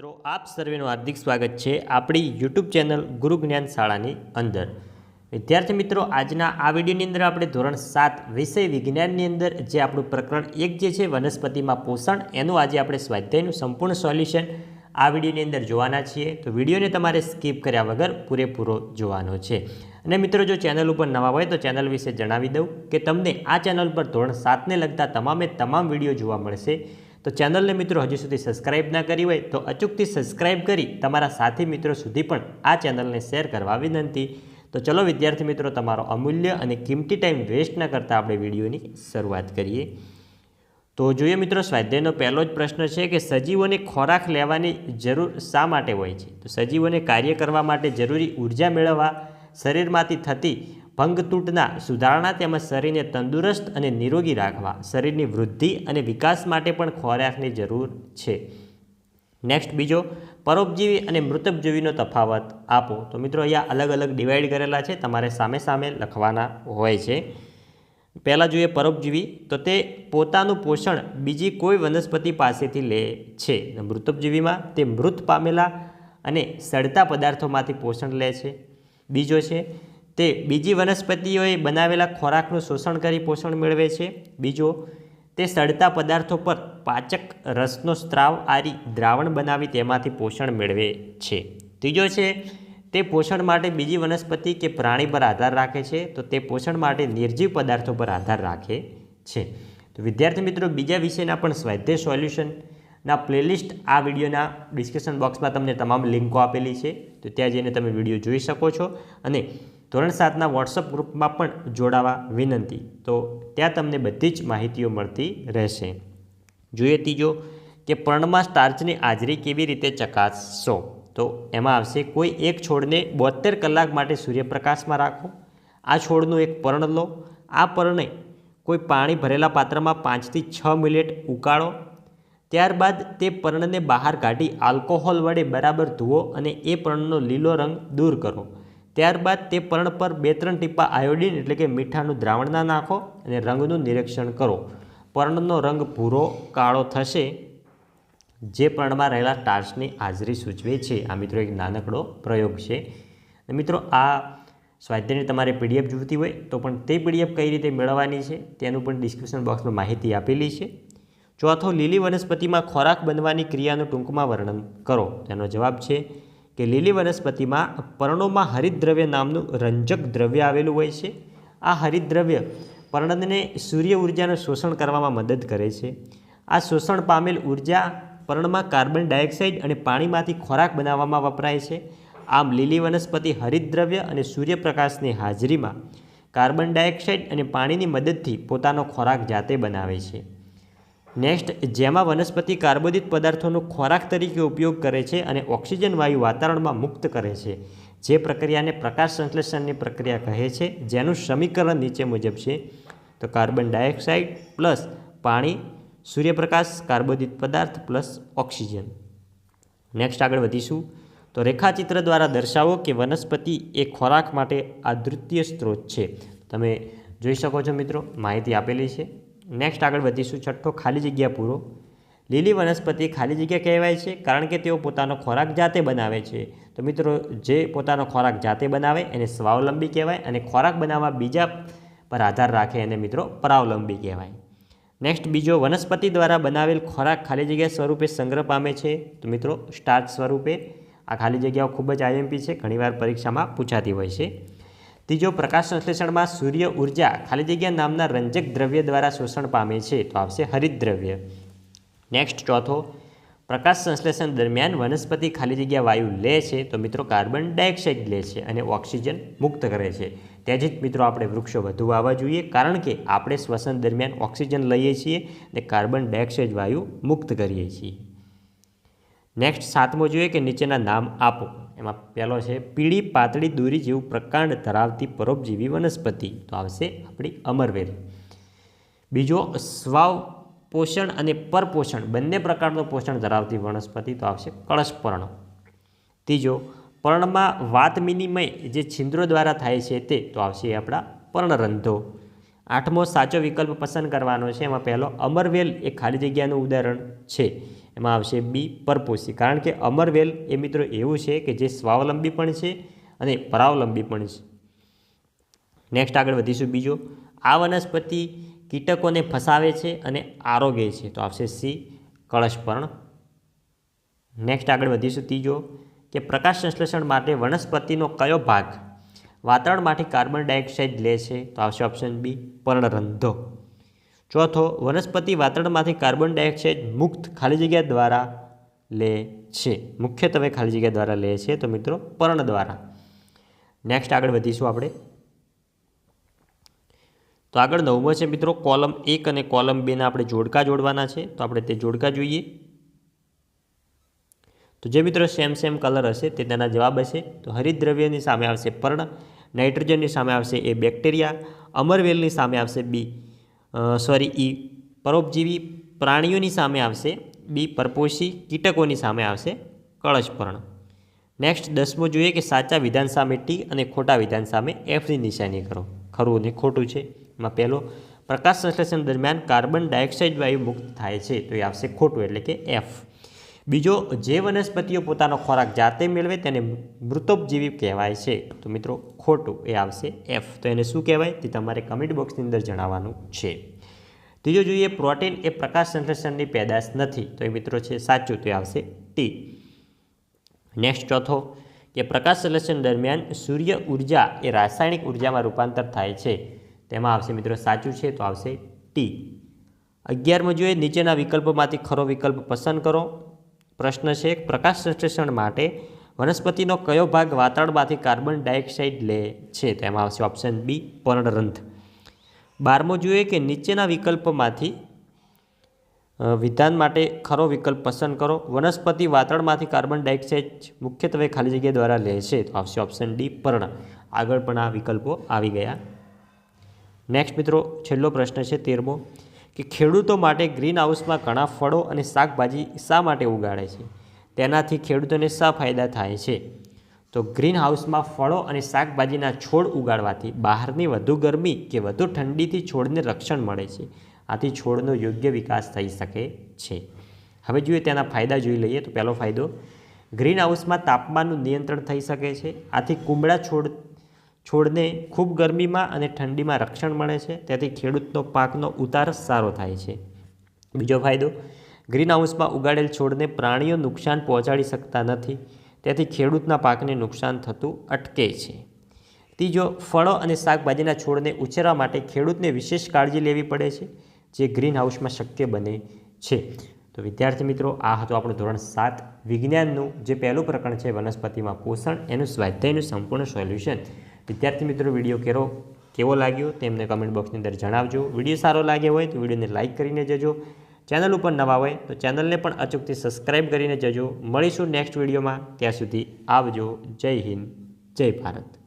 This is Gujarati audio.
મિત્રો, આપ સર્વેનું હાર્દિક સ્વાગત છે આપણી યુટ્યુબ ચેનલ ગુરુ જ્ઞાન શાળાની અંદર. વિદ્યાર્થી મિત્રો, આજના આ વિડીયોની અંદર આપણે ધોરણ સાત વિષય વિજ્ઞાનની અંદર જે આપણું પ્રકરણ એક જે છે, વનસ્પતિમાં પોષણ, એનું આજે આપણે સ્વાધ્યાયનું સંપૂર્ણ સોલ્યુશન આ વિડીયોની અંદર જોવાના છીએ. તો વિડીયોને તમારે સ્કીપ કર્યા વગર પૂરેપૂરો જોવાનો છે. અને મિત્રો, જો ચેનલ ઉપર નવા હોય તો ચેનલ વિશે જણાવી દઉં કે તમને આ ચેનલ પર ધોરણ સાતને લગતા તમામે તમામ વીડિયો જોવા મળશે. તો ચેનલને મિત્રો હજુ સુધી સબસ્ક્રાઇબ ના કરી હોય તો અચૂકથી સબસ્ક્રાઇબ કરી તમારા સાથી મિત્રો સુધી પણ આ ચેનલને શેર કરવા વિનંતી. તો ચલો વિદ્યાર્થી મિત્રો, તમારો અમૂલ્ય અને કિંમતી ટાઈમ વેસ્ટ ન કરતાં આપણે વિડીયોની શરૂઆત કરીએ. તો જોઈએ મિત્રો, સ્વાધ્યાયનો પહેલો જ પ્રશ્ન છે કે સજીવોને ખોરાક લેવાની જરૂર શા માટે હોય છે? તો સજીવોને કાર્ય કરવા માટે જરૂરી ઊર્જા મેળવવા, શરીરમાંથી થતી ભંગતૂટના સુધારણા તેમજ શરીરને તંદુરસ્ત અને નિરોગી રાખવા, શરીરની વૃદ્ધિ અને વિકાસ માટે પણ ખોરાકની જરૂર છે. નેક્સ્ટ બીજો, પરોપજીવી અને મૃતકજીવીનો તફાવત આપો. તો મિત્રો, અહીંયા અલગ અલગ ડિવાઈડ કરેલા છે, તમારે સામે સામે લખવાના હોય છે. પહેલાં જોઈએ પરોપજીવી, તો તે પોતાનું પોષણ બીજી કોઈ વનસ્પતિ પાસેથી લે છે. મૃતકજીવીમાં તે મૃત પામેલા અને સડતા પદાર્થોમાંથી પોષણ લે છે. બીજો છે તે બીજી વનસ્પતિઓએ બનાવેલા ખોરાકનું શોષણ કરી પોષણ મેળવે છે. બીજો, તે સડતા પદાર્થો પર પાચક રસનો સ્ત્રાવ આરી દ્રાવણ બનાવી તેમાંથી પોષણ મેળવે છે. ત્રીજો છે, તે પોષણ માટે બીજી વનસ્પતિ કે પ્રાણી પર આધાર રાખે છે. તો તે પોષણ માટે નિર્જીવ પદાર્થો પર આધાર રાખે છે. તો વિદ્યાર્થી મિત્રો, બીજા વિષયના પણ સ્વાધ્યાય સોલ્યુશનના પ્લેલિસ્ટ આ વિડીયોના ડિસ્ક્રિપ્શન બોક્સમાં તમને તમામ લિંકો આપેલી છે. તો ત્યાં જઈને તમે વીડિયો જોઈ શકો છો. અને ધોરણ સાતના વોટ્સઅપ ગ્રુપમાં પણ જોડાવા વિનંતી. તો ત્યાં તમને બધી જ માહિતીઓ મળતી રહેશે. જોઈએ ત્રીજો, કે પર્ણમાં સ્ટાર્ચની હાજરી કેવી રીતે ચકાસશો? તો એમાં આવશે, કોઈ એક છોડને બોતેર કલાક માટે સૂર્યપ્રકાશમાં રાખો. આ છોડનું એક પર્ણ લો. આ પર્ણને કોઈ પાણી ભરેલા પાત્રમાં પાંચથી છ મિનિટ ઉકાળો. ત્યારબાદ તે પર્ણને બહાર કાઢી આલ્કોહોલ વડે બરાબર ધુઓ અને એ પર્ણનો લીલો રંગ દૂર કરો. ત્યારબાદ તે પર્ણ પર બે ત્રણ ટીપા આયોડિન એટલે કે મીઠાનું દ્રાવણના નાખો અને રંગનું નિરીક્ષણ કરો. પર્ણનો રંગ ભૂરો, કાળો થશે, જે પર્ણમાં રહેલા ટાર્ચની હાજરી સૂચવે છે. આ મિત્રો એક નાનકડો પ્રયોગ છે. મિત્રો, આ સ્વાધ્યાયની તમારે પીડીએફ જોઈતી હોય તો પણ તે પીડીએફ કઈ રીતે મેળવવાની છે તેનું પણ ડિસ્ક્રિપ્શન બોક્સમાં માહિતી આપેલી છે. ચોથો, લીલી વનસ્પતિમાં ખોરાક બનવાની ક્રિયાનું ટૂંકમાં વર્ણન કરો. તેનો જવાબ છે કે લીલી વનસ્પતિમાં પર્ણોમાં હરિદ્રવ્ય નામનું રંજક દ્રવ્ય આવેલું હોય છે. આ હરિદ્રવ્ય પર્ણને સૂર્ય ઉર્જાનું શોષણ કરવામાં મદદ કરે છે. આ શોષણ પામેલ ઊર્જા પર્ણમાં કાર્બન ડાયોક્સાઇડ અને પાણીમાંથી ખોરાક બનાવવામાં વપરાય છે. આમ લીલી વનસ્પતિ હરિદ્રવ્ય અને સૂર્યપ્રકાશની હાજરીમાં કાર્બન ડાયોક્સાઇડ અને પાણીની મદદથી પોતાનો ખોરાક જાતે બનાવે છે. નેક્સ્ટ જેમાં વનસ્પતિ કાર્બોદિત પદાર્થોનો ખોરાક તરીકે ઉપયોગ કરે છે અને ઓક્સિજન વાયુ વાતાવરણમાં મુક્ત કરે છે. જે પ્રક્રિયાને પ્રકાશ સંશ્લેષણની પ્રક્રિયા કહે છે, જેનું સમીકરણ નીચે મુજબ છે. તો કાર્બન ડાયોક્સાઇડ પ્લસ પાણી, સૂર્યપ્રકાશ, કાર્બોદિત પદાર્થ પ્લસ ઓક્સિજન. નેક્સ્ટ આગળ વધીશું. તો રેખાચિત્ર દ્વારા દર્શાવો કે વનસ્પતિ એ ખોરાક માટે અદ્વિતીય સ્ત્રોત છે. તમે જોઈ શકો છો મિત્રો, માહિતી આપેલી છે. નેક્સ્ટ આગળ વધીશું. છઠ્ઠો ખાલી જગ્યા પૂરો. લીલી વનસ્પતિ ખાલી જગ્યા કહેવાય છે કારણ કે તેઓ પોતાનો ખોરાક જાતે બનાવે છે. તો મિત્રો, જે પોતાનો ખોરાક જાતે બનાવે એને સ્વાવલંબી કહેવાય અને ખોરાક બનાવવા બીજા પર આધાર રાખે એને મિત્રો પરાવલંબી કહેવાય. નેક્સ્ટ બીજો વનસ્પતિ દ્વારા બનાવેલ ખોરાક ખાલી જગ્યા સ્વરૂપે સંગ્રહ પામે છે. તો મિત્રો સ્ટાર્ચ સ્વરૂપે આ ખાલી જગ્યાઓ ખૂબ જ આઈએમપી છે. ઘણીવાર પરીક્ષામાં પૂછાતી હોય છે. ત્રીજો પ્રકાશ સંશ્લેષણમાં સૂર્ય ઊર્જા ખાલી જગ્યા નામના રંજક દ્રવ્ય દ્વારા શોષણ પામે છે, તો આવશે હરિત દ્રવ્ય નેક્સ્ટ ચોથો પ્રકાશ સંશ્લેષણ દરમિયાન વનસ્પતિ ખાલી જગ્યા વાયુ લે છે, તો મિત્રો કાર્બન ડાયોક્સાઇડ લે છે અને ઓક્સિજન મુક્ત કરે છે. ત્યાંથી જ મિત્રો આપણે વૃક્ષો વધુ વાવવા જોઈએ, કારણ કે આપણે શ્વસન દરમિયાન ઓક્સિજન લઈએ છીએ અને કાર્બન ડાયોક્સાઇડ વાયુ મુક્ત કરીએ છીએ. નેક્સ્ટ સાતમો જોઈએ કે નીચેના નામ આપો. એમાં પહેલો છે, પીળી પાતળી દોરી જેવું પ્રકાંડ ધરાવતી પરોપજીવી વનસ્પતિ. તો આવશે આપણી અમરવેલ બીજો, સ્વાવ પોષણ અને પરપોષણ, બંને પ્રકારનું પોષણ ધરાવતી વનસ્પતિ, તો આવશે કળશપર્ણ ત્રીજો, પર્ણમાં વાત વિનિમય જે છિદ્રો દ્વારા થાય છે તે, તો આવશે આપણા પર્ણરંધો. આઠમો, સાચો વિકલ્પ પસંદ કરવાનો છે. એમાં પહેલો, અમરવેલ એ ખાલી જગ્યાનું ઉદાહરણ છે. એમાં આવશે બી પરપોષી. કારણ કે અમરવેલ એ મિત્રો એવું છે કે જે સ્વાવલંબી પણ છે અને પરાવલંબી પણ છે. નેક્સ્ટ આગળ વધીશું બીજો. આ વનસ્પતિ કીટકોને ફસાવે છે અને આરોગે છે. તો આવશે સી કળશપર્ણ. નેક્સ્ટ આગળ વધીશું ત્રીજો. કે પ્રકાશ સંશ્લેષણ માટે વનસ્પતિનો કયો ભાગ વાતાવરણમાંથી કાર્બન ડાયોક્સાઇડ લે છે? તો આવશે ઓપ્શન બી પર્ણરંધ્રો ચોથો, વનસ્પતિ વાતાવરણમાંથી કાર્બન ડાયોક્સાઇડ મુક્ત ખાલી જગ્યા દ્વારા લે છે. મુખ્યત્વે ખાલી જગ્યા દ્વારા લે છે તો મિત્રો પર્ણ દ્વારા. નેક્સ્ટ આગળ વધીશું આપણે. તો આગળ નવમો છે મિત્રો, કોલમ એક અને કોલમ બેના આપણે જોડકા જોડવાના છે. તો આપણે તે જોડકા જોઈએ. તો જે મિત્રો સેમ સેમ કલર હશે તે તેના જવાબ હશે. તો હરિદ્રવ્યની સામે આવશે પર્ણ, નાઇટ્રોજનની સામે આવશે એ બેક્ટેરિયા, અમરવેલની સામે આવશે બી સોરી ઈ પરોપજીવી પ્રાણીઓની સામે આવશે, બી પરપોષી કીટકોની સામે આવશે કળશપર્ણ નેક્સ્ટ દસમો જોઈએ કે સાચા વિધાન સામે ટી અને ખોટા વિધાન સામે એફની નિશાની કરો. ખરું અને ખોટું છે. એમાં પહેલો, પ્રકાશ સંશ્લેષણ દરમિયાન કાર્બન ડાયોક્સાઇડ વાયુ મુક્ત થાય છે, તો એ આવશે ખોટું, એટલે કે એફ બીજો, જે વનસ્પતિઓ પોતાનો ખોરાક જાતે મેળવે તેને મૃતોપજીવી કહેવાય છે. તો મિત્રો, ખોટું એ આવશે એફ તો એને શું કહેવાય? તે તમારે કમેન્ટ બોક્સની અંદર જણાવવાનું છે. ત્રીજો જોઈએ, પ્રોટીન એ પ્રકાશ સંશ્લેષણની પેદાશ નથી. તો એ મિત્રો છે, સાચું. તો એ આવશે ટી નેક્સ્ટ ચોથો, કે પ્રકાશ સંશ્લેષણ દરમિયાન સૂર્ય ઊર્જા એ રાસાયણિક ઉર્જામાં રૂપાંતર થાય છે. તેમાં આવશે મિત્રો સાચું છે, તો આવશે ટી અગિયારમાં જોઈએ, નીચેના વિકલ્પોમાંથી ખરો વિકલ્પ પસંદ કરો. પ્રશ્ન છે પ્રકાશ સંશ્લેષણ માટે વનસ્પતિનો કયો ભાગ વાતાવરણમાંથી કાર્બન ડાયોક્સાઇડ લે છે? તેમાં આવશે ઓપ્શન બી પર્ણરંધ્ર બારમો જોઈએ કે નીચેના વિકલ્પમાંથી વિધાન માટે ખરો વિકલ્પ પસંદ કરો. વનસ્પતિ વાતાવરણમાંથી કાર્બન ડાયોક્સાઇડ મુખ્યત્વે ખાલી જગ્યા દ્વારા લે છે. તો આવશે ઓપ્શન ડી પર્ણ. આગળ પણ આ વિકલ્પો આવી ગયા. નેક્સ્ટ મિત્રો, છેલ્લો પ્રશ્ન છે તેરમો. કે ખેડૂતો માટે ગ્રીન હાઉસમાં ઘણા ફળો અને શાકભાજી શા માટે ઉગાડે છે? તેનાથી ખેડૂતોને શા ફાયદા થાય છે? તો ગ્રીન હાઉસમાં ફળો અને શાકભાજીના છોડ ઉગાડવાથી બહારની વધુ ગરમી કે વધુ ઠંડીથી છોડને રક્ષણ મળે છે. આથી છોડનો યોગ્ય વિકાસ થઈ શકે છે. હવે જોઈએ તેના ફાયદા જોઈ લઈએ તો પહેલો ફાયદો, ગ્રીન હાઉસમાં તાપમાનનું નિયંત્રણ થઈ શકે છે. આથી કુંબળા છોડ છોડને ખૂબ ગરમીમાં અને ઠંડીમાં રક્ષણ મળે છે, તેથી ખેડૂતનો પાકનો ઉતાર સારો થાય છે. બીજો ફાયદો ગ્રીન હાઉસમાં ઉગાડેલ છોડને પ્રાણીઓ નુકસાન પહોંચાડી શકતા નથી, તેથી ખેડૂતના પાકને નુકસાન થતું અટકે છે. ત્રીજો, ફળો અને શાકભાજીના છોડને ઉછેરવા માટે ખેડૂતને વિશેષ કાળજી લેવી પડે છે, જે ગ્રીન હાઉસમાં શક્ય બને છે. તો વિદ્યાર્થી મિત્રો, આ હતું આપણું ધોરણ સાત, વિજ્ઞાનનું જે પહેલું પ્રકરણ છે વનસ્પતિમાં પોષણ, એનું સ્વાધ્યાયનું સંપૂર્ણ સોલ્યુશન. વિદ્યાર્થી મિત્રો, વીડિયો કેરો, કેવો લાગ્યો તેમને કમેન્ટ બોક્સની અંદર જણાવજો. વીડિયો સારો લાગ્યો હોય તો વિડીયોને લાઇક કરીને જજો. ચેનલ ઉપર નવા હોય તો ચેનલને પણ અચૂકથી સબસ્ક્રાઈબ કરીને જજો. મળીશું નેક્સ્ટ વિડીયોમાં. ત્યાં સુધી આવજો. જય હિન્દ. જય ભારત.